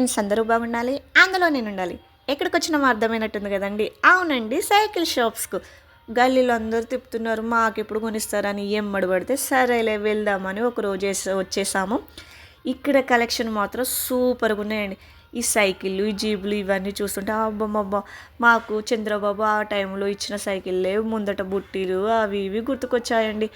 Friends అందరూ బాగుండాలి అందులో నేను ఉండాలి ఎక్కడికి వచ్చినా అర్థమైనట్టుంది కదండి. అవునండి సైకిల్ షాప్స్కు. గల్లీలో అందరూ తిప్పుతున్నారు మాకు ఇప్పుడు కొనిస్తారని ఎమ్మడి పడితే సరేలే వెళ్దామని ఒక రోజు వచ్చేసాము. ఇక్కడ కలెక్షన్ మాత్రం సూపర్గా ఉన్నాయండి. ఈ సైకిళ్ళు ఈ జీబులు ఇవన్నీ చూస్తుంటే అబ్బమ్మబ్బా మాకు చంద్రబాబు ఆ టైంలో ఇచ్చిన సైకిళ్ళే ముందట బుట్టీలు అవి ఇవి గుర్తుకొచ్చాయండి.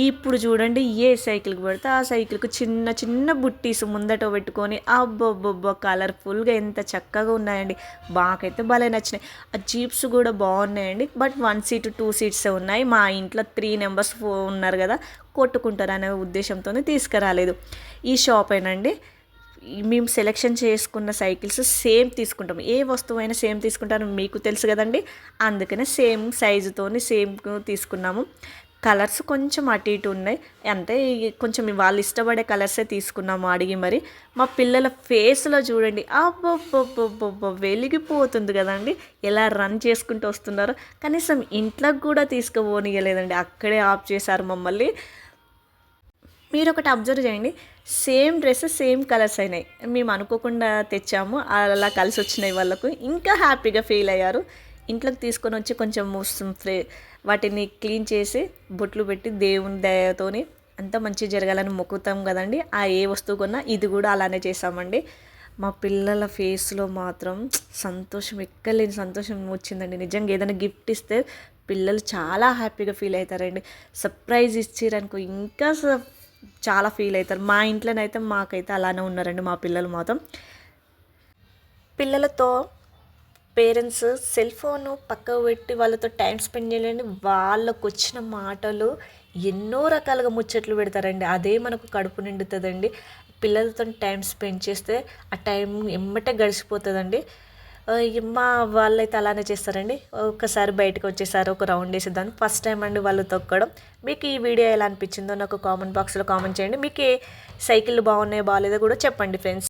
ఇప్పుడు చూడండి ఏ సైకిల్కి పడితే ఆ సైకిల్కి చిన్న చిన్న బుట్టీస్ ముందట పెట్టుకొని అబ్బబ్బబ్బా కలర్ఫుల్గా ఎంత చక్కగా ఉన్నాయండి. మాకైతే భలే నచ్చినాయి. ఆ జీప్స్ కూడా బాగున్నాయండి. But one seat two seats ఉన్నాయి. మా ఇంట్లో త్రీ నెంబర్స్ ఉన్నారు కదా కొట్టుకుంటారు అనే ఉద్దేశంతో తీసుకురాలేదు. ఈ షాప్ ఏనండి మేము సెలెక్షన్ చేసుకున్న సైకిల్స్ సేమ్ తీసుకుంటాం. ఏ వస్తువు అయినా సేమ్ తీసుకుంటాను మీకు తెలుసు కదండి? అందుకనే సేమ్ సైజుతోని సేమ్ తీసుకున్నాము. కలర్స్ కొంచెం అటు ఇటు ఉన్నాయి. అంటే కొంచెం వాళ్ళు ఇష్టపడే కలర్సే తీసుకున్నాము అడిగి మరి. మా పిల్లల ఫేస్లో చూడండి. అబ్బబ్బబ్బబ్బబ్బ వెలిగిపోతుంది కదండి. ఎలా రన్ చేసుకుంటూ వస్తున్నారో. కనీసం ఇంట్లోకి కూడా తీసుకుపోనియలేదండి. అక్కడే ఆఫ్ చేశారు మమ్మల్ని. మీరు ఒకటి అబ్జర్వ్ చేయండి. సేమ్ డ్రెస్ సేమ్ కలర్స్ అయినాయి. మేము అనుకోకుండా తెచ్చాము. అలా కలిసి వచ్చినాయి వాళ్ళకు. ఇంకా హ్యాపీగా ఫీల్ అయ్యారు. ఇంట్లోకి తీసుకొని వచ్చి కొంచెం ముస్- ఫ్రే వాటిని క్లీన్ చేసి బొట్లు పెట్టి దేవుని దయతోని అంతా మంచి జరగాలని మొక్కుతాం కదండి. ఆ ఏ వస్తువు కొన్నా ఇది కూడా అలానే చేసామండి మా పిల్లల ఫేస్లో మాత్రం సంతోషం ఎక్కలేని సంతోషం వచ్చిందండి. నిజంగా ఏదైనా గిఫ్ట్ ఇస్తే పిల్లలు చాలా హ్యాపీగా ఫీల్ అవుతారండి. సర్ప్రైజ్ ఇచ్చిరనుకో ఇంకా స- చాలా ఫీల్ అవుతారు. మా ఇంట్లోనైతే మాకైతే అలానే ఉన్నారండి మా పిల్లలు మాత్రం. పిల్లలతో పేరెంట్స్ సెల్ ఫోన్ పక్కకు పెట్టి వాళ్ళతో టైం స్పెండ్ చేయాలని వాళ్ళకు వచ్చిన మాటలు ఎన్నో రకాలుగా ముచ్చట్లు పెడతారండి. అదే మనకు కడుపు నిండుతుందండి. పిల్లలతో టైం స్పెండ్ చేస్తే ఆ టైం ఎమ్మటే గడిచిపోతుందండి. మా వాళ్ళైతే అలానే చేస్తారండి. ఒకసారి బయటకు వచ్చేసారు ఒక రౌండ్ వేసేద్దాను ఫస్ట్ టైం అండి వాళ్ళు తొక్కడం. మీకు ఈ వీడియో ఎలా అనిపించిందో నాకు కామెంట్ బాక్స్లో కామెంట్ చేయండి. మీకు ఏ సైకిల్ బాగున్నాయో బాగాలేదో కూడా చెప్పండి ఫ్రెండ్స్.